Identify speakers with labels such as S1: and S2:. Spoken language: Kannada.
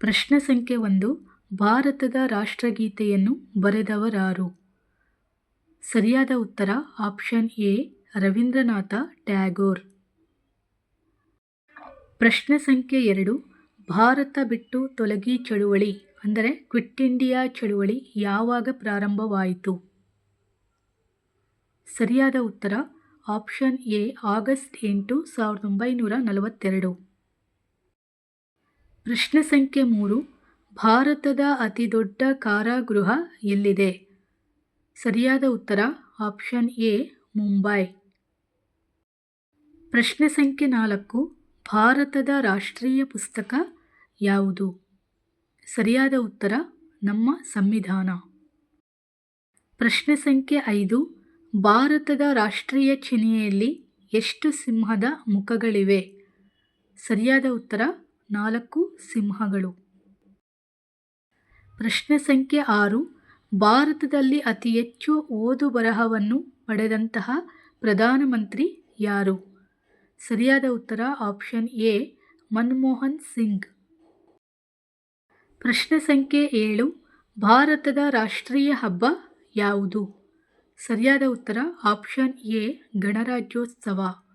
S1: ಪ್ರಶ್ನೆ ಸಂಖ್ಯೆ ಒಂದು, ಭಾರತದ ರಾಷ್ಟ್ರಗೀತೆಯನ್ನು ಬರೆದವರಾರು. ಸರಿಯಾದ ಉತ್ತರ, ಆಪ್ಷನ್ ಎ, ರವೀಂದ್ರನಾಥ ಟ್ಯಾಗೋರ್. ಪ್ರಶ್ನೆ ಸಂಖ್ಯೆ ಎರಡು, ಭಾರತ ಬಿಟ್ಟು ತೊಲಗಿ ಚಳುವಳಿ, ಅಂದರೆ ಕ್ವಿಟ್ ಇಂಡಿಯಾ ಚಳುವಳಿ ಯಾವಾಗ ಪ್ರಾರಂಭವಾಯಿತು? ಸರಿಯಾದ ಉತ್ತರ, ಆಪ್ಷನ್ ಎ, ಆಗಸ್ಟ್ ಎಂಟು, ಸಾವಿರದ ಒಂಬೈನೂರ ನಲವತ್ತೆರಡು. ಪ್ರಶ್ನೆ ಸಂಖ್ಯೆ ಮೂರು, ಭಾರತದ ಅತಿದೊಡ್ಡ ಕಾರಾಗೃಹ ಎಲ್ಲಿದೆ? ಸರಿಯಾದ ಉತ್ತರ, ಆಪ್ಷನ್ ಎ, ಮುಂಬೈ. ಪ್ರಶ್ನೆ ಸಂಖ್ಯೆ ನಾಲ್ಕು, ಭಾರತದ ರಾಷ್ಟ್ರೀಯ ಪುಸ್ತಕ ಯಾವುದು? ಸರಿಯಾದ ಉತ್ತರ, ನಮ್ಮ ಸಂವಿಧಾನ. ಪ್ರಶ್ನೆ ಸಂಖ್ಯೆ ಐದು, ಭಾರತದ ರಾಷ್ಟ್ರೀಯ ಚಿಹ್ನೆಯಲ್ಲಿ ಎಷ್ಟು ಸಿಂಹದ ಮುಖಗಳಿವೆ? ಸರಿಯಾದ ಉತ್ತರ ನಾಲ್ಕು ಸಿಂಹಗಳು. ಪ್ರಶ್ನೆ ಸಂಖ್ಯೆ ಆರು, ಭಾರತದಲ್ಲಿ ಅತಿ ಹೆಚ್ಚು ಓದು ಬರಹವನ್ನು ಪಡೆದಂತಹ ಪ್ರಧಾನಮಂತ್ರಿ ಯಾರು? ಸರಿಯಾದ ಉತ್ತರ ಆಪ್ಷನ್ ಎ, ಮನಮೋಹನ್ ಸಿಂಗ್. ಪ್ರಶ್ನೆ ಸಂಖ್ಯೆ ಏಳು, ಭಾರತದ ರಾಷ್ಟ್ರೀಯ ಹಬ್ಬ ಯಾವುದು? ಸರಿಯಾದ ಉತ್ತರ ಆಪ್ಷನ್ ಎ, ಗಣರಾಜ್ಯೋತ್ಸವ.